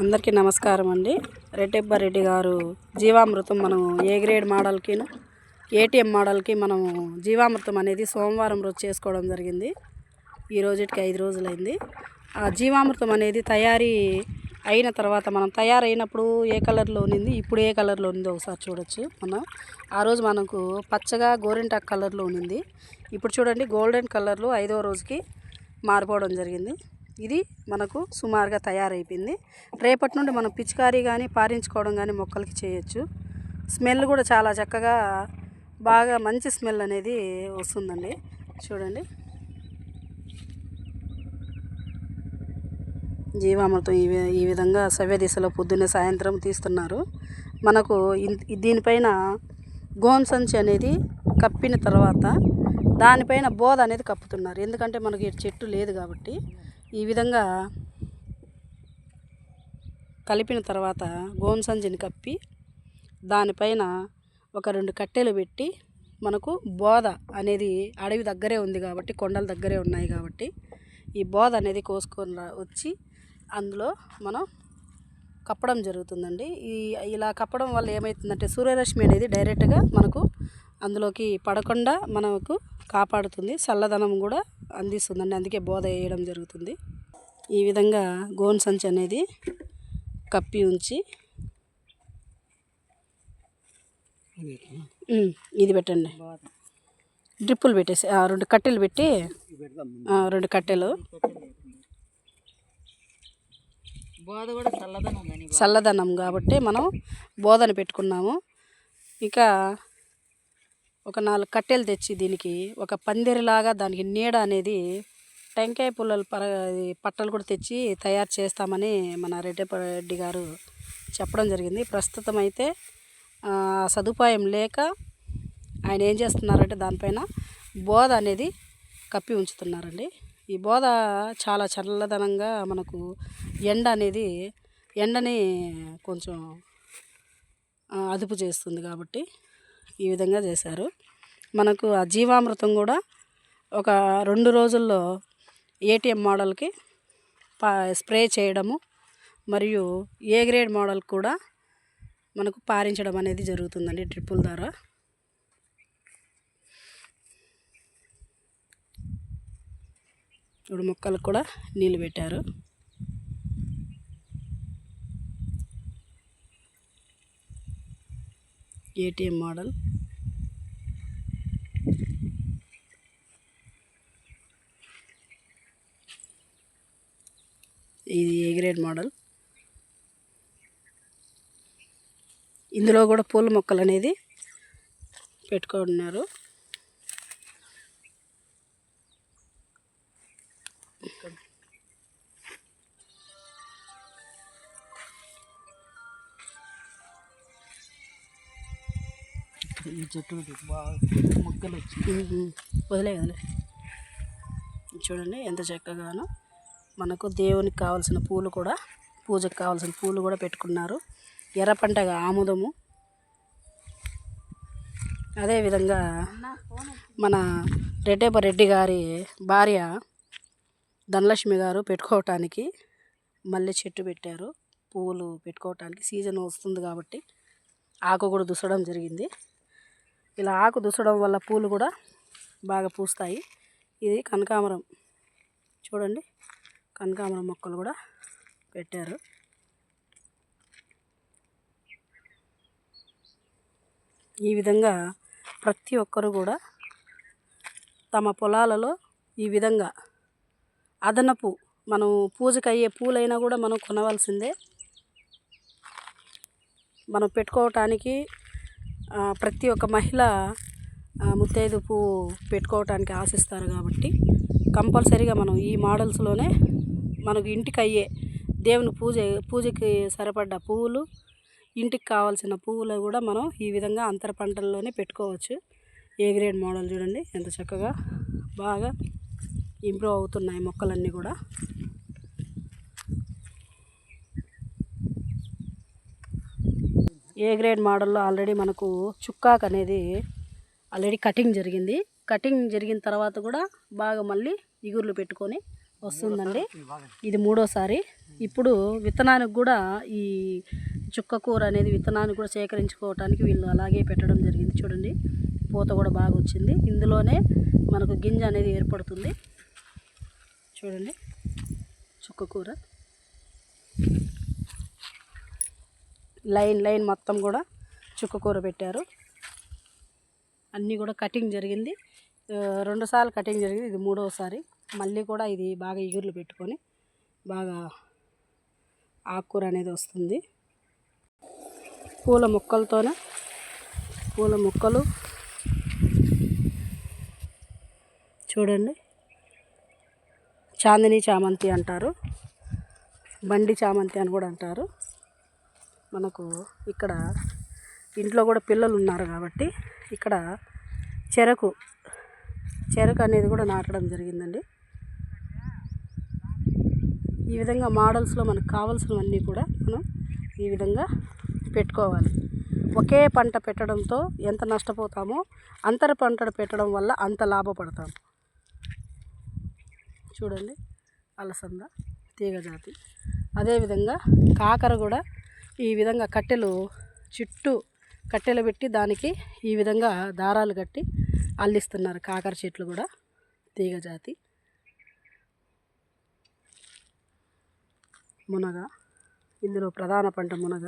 అందరికీ నమస్కారం అండి రెడ్డెబ్బారెడ్డి గారు జీవామృతం మనం ఏ గ్రేడ్ మోడల్కి ఏటీఎం మోడల్కి మనం జీవామృతం అనేది సోమవారం రోజు చేసుకోవడం జరిగింది. ఈ రోజుకి ఐదు రోజులైంది. ఆ జీవామృతం అనేది తయారీ అయిన తర్వాత మనం తయారైనప్పుడు ఏ కలర్లో ఉన్నింది ఇప్పుడు ఏ కలర్లో ఉందో ఒకసారి చూడొచ్చు మనం. ఆ రోజు మనకు పచ్చగా గోరింటాక్ కలర్లో ఉన్నింది ఇప్పుడు చూడండి గోల్డెన్ కలర్లో ఐదో రోజుకి మారిపోవడం జరిగింది. ఇది మనకు సుమారుగా తయారైపోయింది. రేపటి నుండి మనం పిచికారీ కానీ పారించుకోవడం కానీ మొక్కలకి చేయొచ్చు. స్మెల్ కూడా చాలా చక్కగా బాగా మంచి స్మెల్ అనేది వస్తుందండి. చూడండి. జీవామృతం ఈ వి- ఈ విధంగా సవ్య దిశలో పొద్దున్నే సాయంత్రం తీస్తున్నారు. మనకు దీనిపైన గోన్ సంచి అనేది కప్పిన తర్వాత దానిపైన బోధ అనేది కప్పుతున్నారు. ఎందుకంటే మనకి చెట్టు లేదు కాబట్టి. ఈ విధంగా కలిపిన తర్వాత గోన్ సంచిని కప్పి దానిపైన ఒక రెండు కట్టెలు పెట్టి మనకు బోధ అనేది అడవి దగ్గరే ఉంది కాబట్టి కొండల దగ్గరే ఉన్నాయి కాబట్టి ఈ బోధ అనేది కోసుకొని రా- వచ్చి అందులో మనం కప్పడం జరుగుతుందండి. ఈ ఇలా కప్పడం వల్ల ఏమవుతుందంటే సూర్యరశ్మి అనేది డైరెక్ట్గా మనకు అందులోకి పడకుండా మనకు కాపాడుతుంది చల్లదనం కూడా అందిస్తుందండి. అందుకే బోధ వేయడం జరుగుతుంది. ఈ విధంగా గోన్ సంచి అనేది కప్పి ఉంచి ఇది పెట్టండి. డ్రిప్పులు పెట్టేసి రెండు కట్టెలు పెట్టి రెండు కట్టెలు. చల్లదనం కాబట్టి మనం బోధన పెట్టుకున్నాము. ఇక ఒక నాలుగు కట్టెలు తెచ్చి దీనికి ఒక పందిరిలాగా దానికి నీడ అనేది టెంకాయ పుల్లలు పర పట్టలు కూడా తెచ్చి తయారు చేస్తామని మన రెడ్డి గారు చెప్పడం జరిగింది. ప్రస్తుతం అయితే సదుపాయం లేక ఆయన ఏం చేస్తున్నారంటే దానిపైన బోధ అనేది కప్పి ఉంచుతున్నారండి. ఈ బోధ చాలా చల్లదనంగా మనకు ఎండ అనేది ఎండని కొంచెం అదుపు చేస్తుంది కాబట్టి ఈ విధంగా చేశారు. మనకు ఆ జీవామృతం కూడా ఒక రెండు రోజుల్లో ఏటీఎం మోడల్కి పా స్ప్రే చేయడము మరియు ఏ గ్రేడ్ మోడల్ కూడా మనకు పారించడం అనేది జరుగుతుందండి డ్రిప్పుల ద్వారా. ఇప్పుడు మొక్కలకు కూడా నీళ్ళు పెట్టారు. ATM model. ఇది ఏ గ్రేడ్ మోడల్ ఇందులో కూడా పూల మొక్కలు అనేది పెట్టుకున్నారు ఈ చెట్టు బాగా మొక్కలు వచ్చి. వదిలే వదిలే చూడండి ఎంత చక్కగానో. మనకు దేవునికి కావాల్సిన పూలు కూడా పూజకు కావాల్సిన పూలు కూడా పెట్టుకున్నారు. ఎర్ర పంటగా ఆముదము. అదేవిధంగా మన రెడ్డేప రెడ్డి గారి భార్య ధనలక్ష్మి గారు పెట్టుకోవటానికి మల్లె చెట్టు పెట్టారు. పువ్వులు పెట్టుకోవటానికి సీజన్ వస్తుంది కాబట్టి ఆకు కూడా దుసడం జరిగింది. ఇలా ఆకు దుసడం వల్ల పూలు కూడా బాగా పూస్తాయి. ఇది కనకాంబరం. చూడండి. కనకాంబరం మొక్కలు కూడా పెట్టారు. ఈ విధంగా ప్రతి ఒక్కరు కూడా తమ పొలాలలో ఈ విధంగా అదనపు మనం పూజకు అయ్యే పూలైనా కూడా మనం కొనవలసిందే. మనం పెట్టుకోవటానికి ప్రతి ఒక్క మహిళ ముత్తైదు పువ్వు పెట్టుకోవటానికి ఆశిస్తారు కాబట్టి కంపల్సరీగా మనం ఈ మోడల్స్లోనే మనకు ఇంటికి అయ్యే దేవుని పూజ పూజకి సరిపడ్డ పువ్వులు ఇంటికి కావాల్సిన పువ్వులు కూడా మనం ఈ విధంగా అంతర పంటల్లోనే పెట్టుకోవచ్చు. ఏ గ్రేడ్ మోడల్ చూడండి ఎంత చక్కగా బాగా ఇంప్రూవ్ అవుతున్నాయి మొక్కలన్నీ కూడా. ఏ గ్రేడ్ మోడల్లో ఆల్రెడీ మనకు చుక్కాకు అనేది ఆల్రెడీ కటింగ్ జరిగింది. కటింగ్ జరిగిన తర్వాత కూడా బాగా మళ్ళీ ఇగుర్లు పెట్టుకొని వస్తుందండి. ఇది మూడోసారి. ఇప్పుడు విత్తనానికి కూడా ఈ చుక్క కూర అనేది విత్తనానికి కూడా సేకరించుకోవటానికి వీళ్ళు అలాగే పెట్టడం జరిగింది. చూడండి పూత కూడా బాగా వచ్చింది. ఇందులోనే మనకు గింజ అనేది ఏర్పడుతుంది. చూడండి చుక్క కూర. లైన్ లైన్ మొత్తం కూడా చుక్క కూర పెట్టారు. అన్నీ కూడా కటింగ్ జరిగింది. రెండుసార్లు కటింగ్ జరిగింది. ఇది మూడవసారి మళ్ళీ కూడా ఇది బాగా ఇగుర్లు పెట్టుకొని బాగా ఆకుకూర అనేది వస్తుంది. పూల మొక్కలతోనే పూల మొక్కలు చూడండి. చాందిని చామంతి అంటారు బండి చామంతి అని కూడా అంటారు. మనకు ఇక్కడ ఇంట్లో కూడా పిల్లలు ఉన్నారు కాబట్టి ఇక్కడ చెరకు చెరకు అనేది కూడా నాటడం జరిగిందండి. ఈ విధంగా మోడల్స్లో మనకు కావాల్సినవన్నీ కూడా మనం ఈ విధంగా పెట్టుకోవాలి. ఒకే పంట పెట్టడంతో ఎంత నష్టపోతామో అంతర పంట పెట్టడం వల్ల అంత లాభపడతాం. చూడండి అలసంద తీగజాతి అదేవిధంగా కాకర కూడా ఈ విధంగా కట్టెలు చుట్టూ కట్టెలు పెట్టి దానికి ఈ విధంగా దారాలు కట్టి అల్లిస్తున్నారు కాకర చెట్లు కూడా తీగజాతి మునగ. ఇందులో ప్రధాన పంట మునగ.